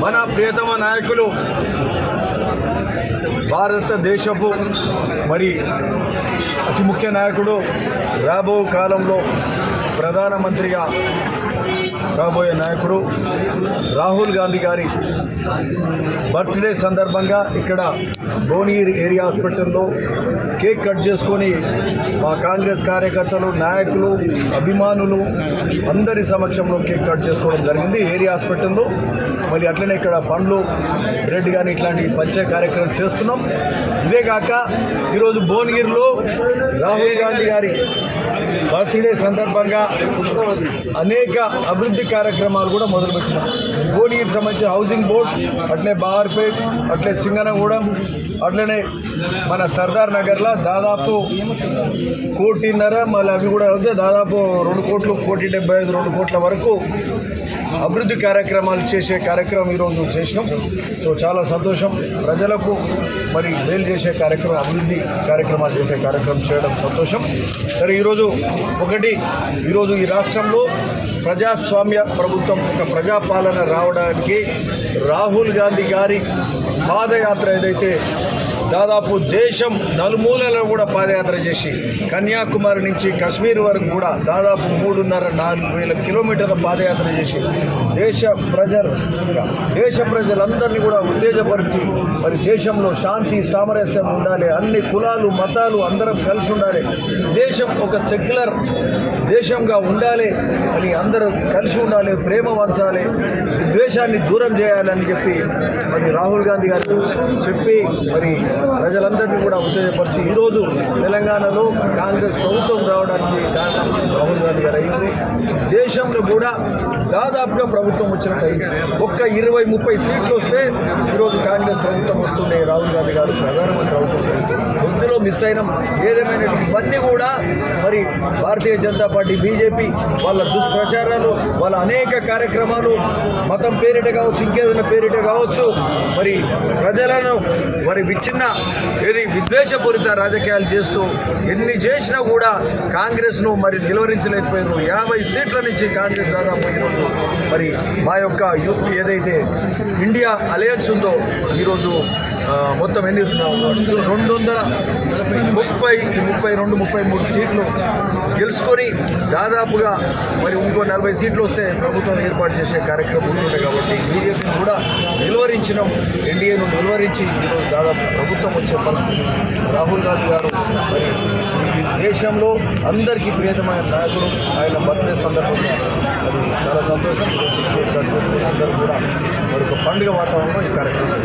మన ప్రియతమ నాయకులు భారతదేశపు మరి అతి ముఖ్య నాయకుడు రాబో కాలంలో ప్రధానమంత్రిగా రాబోయే నాయకుడు రాహుల్ గాంధీ గారి బర్త్డే సందర్భంగా ఇక్కడ భువనగిరి ఏరియా హాస్పిటల్లో కేక్ కట్ చేసుకొని మా కాంగ్రెస్ కార్యకర్తలు నాయకులు అభిమానులు అందరి సమక్షంలో కేక్ కట్ చేసుకోవడం జరిగింది. ఏరియా హాస్పిటల్లో మళ్ళీ అట్లనే ఇక్కడ పండ్లు బ్రెడ్ కానీ ఇట్లాంటి పంచే కార్యక్రమం చేస్తున్నాం. ఇదే కాక ఈరోజు భువనగిరిలో రాహుల్ గాంధీ గారి బర్త్డే సందర్భంగా అనేక అభివృద్ధి కార్యక్రమాలు కూడా మొదలుపెట్టినాం. భువనగిరికి సంబంధించిన హౌసింగ్ బోర్డ్ అట్లే బార్పేట్ అట్లే సింగనగూడెం అట్లనే మన సర్దార్ నగర్లో దాదాపు కోటిన్నర మళ్ళీ అవి కూడా అయితే దాదాపు రెండు కోట్లు కోటి డెబ్బై ఐదు రెండు కోట్ల వరకు అభివృద్ధి కార్యక్రమాలు చేసే కార్యక్రమం ఈరోజు చేసినాం. సో చాలా సంతోషం. ప్రజలకు మరి మేలు చేసే కార్యక్రమం అభివృద్ధి కార్యక్రమాలు చేసే కార్యక్రమం చేయడం సంతోషం. సరే ఈరోజు ఒకటి ఈరోజు ఈ రాష్ట్రంలో ప్రజాస్వామ్య ప్రభుత్వం ఒక ప్రజాపాలన రావడానికి రాహుల్ గాంధీ గారి పాదయాత్ర ఏదైతే దాదాపు దేశం నలుమూలలో కూడా పాదయాత్ర చేసి కన్యాకుమారి నుంచి కాశ్మీర్ వరకు కూడా దాదాపు మూడున్నర నాలుగు వేల కిలోమీటర్ల పాదయాత్ర చేసి దేశ ప్రజలు దేశ ప్రజలందరినీ కూడా ఉత్తేజపరిచి మరి దేశంలో శాంతి సామరస్యం ఉండాలి. అన్ని కులాలు మతాలు అందరం కలిసి ఉండాలి. దేశం ఒక సెక్యులర్ దేశంగా ఉండాలి అని అందరూ కలిసి ఉండాలి ప్రేమ వంచాలి ద్వేషాన్ని దూరం చేయాలని చెప్పి మరి రాహుల్ గాంధీ గారు చెప్పి మరి ప్రజలందరినీ కూడా ఉత్తేజపరిచి ఈరోజు తెలంగాణలో కాంగ్రెస్ ప్రభుత్వం రావడానికి కారణం రాహుల్ గాంధీ గారు అయింది. దేశంలో కూడా దాదాపుగా ప్రభుత్వం వచ్చినట్టు ఒక్క ఇరవై ముప్పై సీట్లు వస్తే ఈరోజు కాంగ్రెస్ ప్రభుత్వం వస్తుండే రాహుల్ గాంధీ గారు ప్రధానమంత్రి అవుతుండే ఇందులో మిస్ అయినాం. ఏదేమైనా ఇవన్నీ కూడా మరి భారతీయ జనతా పార్టీ బీజేపీ వాళ్ళ దుష్ప్రచారాలు వాళ్ళ అనేక కార్యక్రమాలు మతం పేరిట కావచ్చు ఇంకేదైనా పేరిట కావచ్చు మరి ప్రజలను మరి విచ్ఛిన్న ఏది విద్వేషపూరిత రాజకీయాలు చేస్తూ ఎన్ని చేసినా కూడా కాంగ్రెస్ను మరి నిలువరించలేకపోయారు. యాభై సీట్ల నుంచి కాంగ్రెస్ దాదాపు ఈరోజు మరి మా యొక్క యూత్ ఏదైతే ఇండియా అలయన్స్ ఉందో ఈరోజు మొత్తం ఎన్ని రెండు వందల ముప్పై ముప్పై రెండు ముప్పై మూడు సీట్లు గెలుచుకొని దాదాపుగా మరి ఇంకో నలభై సీట్లు వస్తే ప్రభుత్వం ఏర్పాటు చేసే కార్యక్రమం ఉంటుంది కాబట్టి బీజేపీని కూడా నిలువరించినాం. ఎన్డీఏను నిలువరించి ఈరోజు దాదాపు ప్రభుత్వం వచ్చే పరిస్థితి. రాహుల్ గాంధీ గారు మరి దేశంలో అందరికీ ప్రియతమైన నాయకుడు. ఆయన బర్త్డే సందర్భంగా అది చాలా సంతోషం అందరూ కూడా మరి ఒక పండుగ వాతావరణంలో ఈ కార్యక్రమం